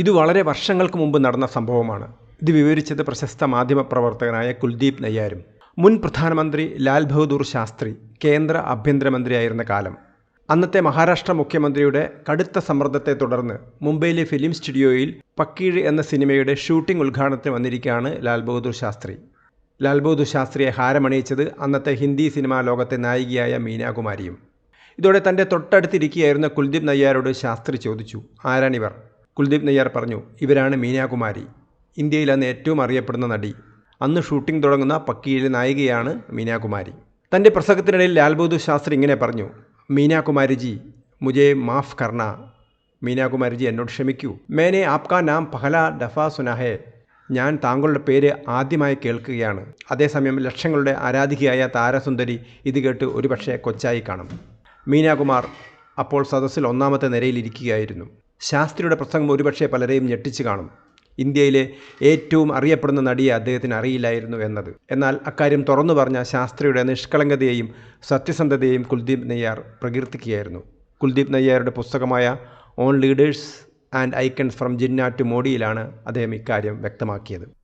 ഇത് വളരെ വർഷങ്ങൾക്ക് മുമ്പ് നടന്ന സംഭവമാണ്. ഇത് വിവരിച്ചത് പ്രശസ്ത മാധ്യമപ്രവർത്തകനായ കുൽദീപ് നയ്യാരും. മുൻ പ്രധാനമന്ത്രി ലാൽ ബഹദൂർ ശാസ്ത്രി കേന്ദ്ര ആഭ്യന്തരമന്ത്രിയായിരുന്ന കാലം. അന്നത്തെ മഹാരാഷ്ട്ര മുഖ്യമന്ത്രിയുടെ കടുത്ത സമ്മർദ്ദത്തെ തുടർന്ന് മുംബൈയിലെ ഫിലിം സ്റ്റുഡിയോയിൽ പക്കീഴ് എന്ന സിനിമയുടെ ഷൂട്ടിംഗ് ഉദ്ഘാടനത്തിന് വന്നിരിക്കുകയാണ് ലാൽ ബഹദൂർ ശാസ്ത്രി. ലാൽ ബഹദൂർ ശാസ്ത്രിയെ ഹാരമണിയിച്ചത് അന്നത്തെ ഹിന്ദി സിനിമാ ലോകത്തെ നായികയായ മീനാകുമാരിയും. ഇതോടെ തന്റെ തൊട്ടടുത്തിരിക്കുകയായിരുന്ന കുൽദീപ് നയ്യാരോട് ശാസ്ത്രി ചോദിച്ചു ആരാണിവർ? കുൽദീപ് നയ്യാർ പറഞ്ഞു ഇവരാണ് മീനാകുമാരി. ഇന്ത്യയിൽ അന്ന് ഏറ്റവും അറിയപ്പെടുന്ന നടി. അന്ന് ഷൂട്ടിംഗ് തുടങ്ങുന്ന പക്കിയിലെ നായികയാണ് മീനാകുമാരി. തന്റെ പ്രസംഗത്തിനിടയിൽ ലാൽ ബഹദൂർ ശാസ്ത്രി ഇങ്ങനെ പറഞ്ഞു മീനാകുമാരിജി മുജെ മാഫ് കർണ. മീനാകുമാരിജി എന്നോട് ക്ഷമിക്കൂ. മേനെ ആപ്കാ നാം പഹല ഡഫ സുനാഹെ ഞാൻ താങ്കളുടെ പേര് ആദ്യമായി കേൾക്കുകയാണ്. അതേസമയം ലക്ഷങ്ങളുടെ ആരാധികയായ താരസുന്ദരി ഇത് കേട്ട് ഒരുപക്ഷെ കൊച്ചായി കാണും. മീനാകുമാർ അപ്പോൾ സദസ്സിൽ ഒന്നാമത്തെ നിരയിലിരിക്കുകയായിരുന്നു. ശാസ്ത്രിയുടെ പ്രസംഗം ഒരുപക്ഷെ പലരെയും ഞെട്ടിച്ചു കാണും. ഇന്ത്യയിലെ ഏറ്റവും അറിയപ്പെടുന്ന നടിയെ അദ്ദേഹത്തിന് അറിയില്ലായിരുന്നു എന്നത്. എന്നാൽ അക്കാര്യം തുറന്നു പറഞ്ഞ ശാസ്ത്രിയുടെ നിഷ്കളങ്കതയെയും സത്യസന്ധതയെയും കുൽദീപ് നയ്യാർ പ്രകീർത്തിക്കുകയായിരുന്നു. കുൽദീപ് നയ്യാരുടെ പുസ്തകമായ on leaders and icons from Jinnah to മോഡിയിലാണ് അദ്ദേഹം ഇക്കാര്യം വ്യക്തമാക്കിയത്.